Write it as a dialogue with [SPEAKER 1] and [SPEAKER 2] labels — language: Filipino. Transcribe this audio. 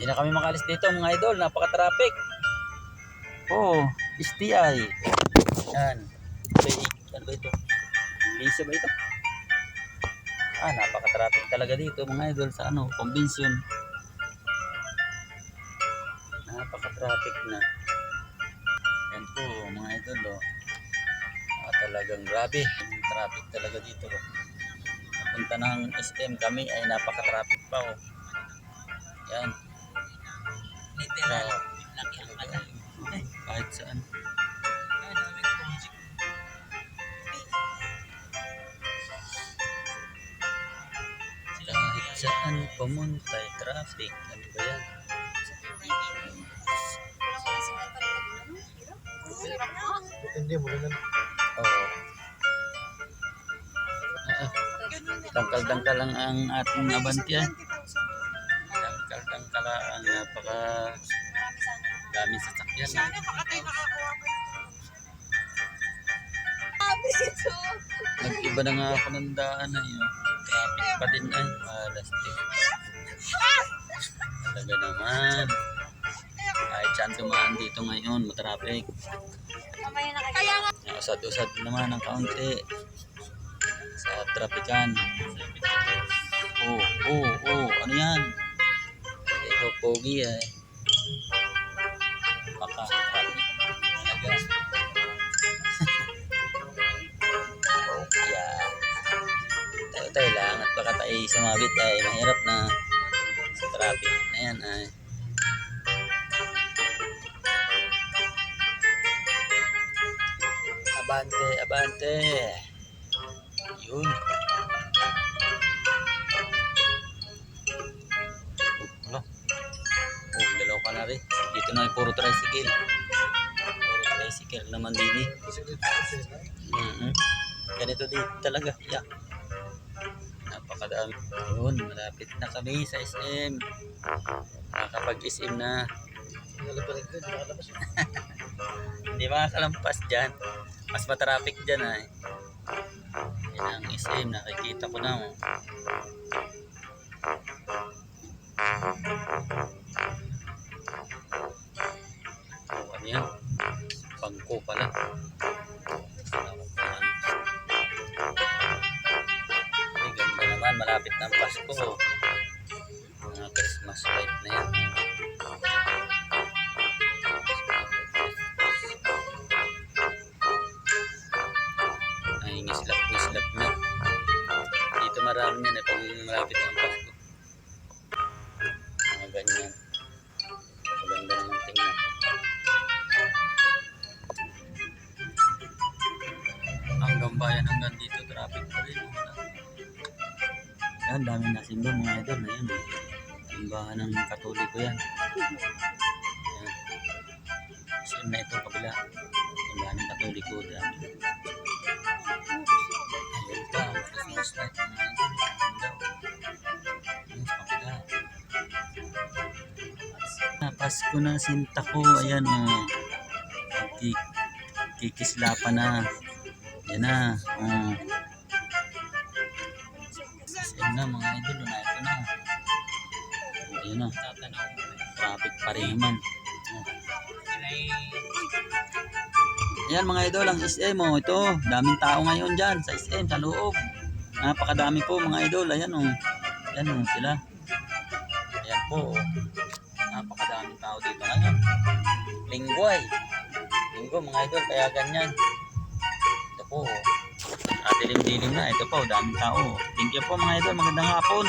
[SPEAKER 1] Hindi na kami makalis dito mga idol. Napaka-traffic. Oh, STI. Yan. Ano ba ito? Bisa ba ito? Ah, napaka-traffic talaga dito mga idol sa ano, convention. Napaka-traffic na. Yan po mga idol oh. Ah, talagang grabe. Traffic talaga dito oh. Punta ng SM kami ay napaka-traffic pa oh. Yan. Saan pumunta ay traffic. Ano ba yan?
[SPEAKER 2] Hindi mo rin
[SPEAKER 1] Oo. Ah, ah. Tangkal-tangkal lang ang ating abantian. Tangkal-tangkal ang napaka dami sasakyan. Nag-iba na nga ako ng daan na yun. Pa din ay. Malas din. Talaga naman. Kahit saan dumaan dito ngayon, matraffic. Usad-usad naman ng kaunti sa trapikan. Oh, oh, oh, ano yan? Ito, pogi eh. Baka, traffic. Talaga. oh, yeah. Tayo sumabit ay mahirap na sa traffic na yan ay. Abante, abante. Yun. Ano? Oh, dalaw ka na rin. Dito na puro tricycle. Puro tricycle naman din eh. Mhm. Ganito din talaga. Yeah. Napakadami. Yun, malapit na kami sa SM. Na.
[SPEAKER 2] Din, nakalabas yun.
[SPEAKER 1] Hindi makakalampas dyan. Mas matraffic dyan ay. Yan ang SM, nakikita ko na. Oh. Oh, ano yan? Bangko pala. Ay, ganda naman. Malapit na ang Pasko. oh. Mga Christmas light na yan. ay ngislap ngislap na dito marami yan eh pag malapit ang Pasko mga ganyan maganda naman tingnan hanggang bayan hanggang yan dami na sindo mga idol na yan simbahan ng katoliko yan yan same na ito kabila simbahan ng katoliko dami Ayun pa, ang Christmas light mga idol. Oh. Sa kabila. Pasko na sinta ko. Ayan, oh. Kik kikislapan na. Yan na. Oh. Same na mga idol. Na ito na. Ayun na. Traffic pa rin naman. Ayan mga idol, ang SM oh, ito, daming tao ngayon dyan sa SM, sa loob. Napakadami po mga idol, ayan oh. Ayan oh, sila. Ayan po oh. Napakadaming tao dito ngayon. Linggo ay. Linggo mga idol, kaya ganyan. Ito po oh. Dilim-dilim na, ito po, daming tao. Thank you po mga idol, magandang hapon.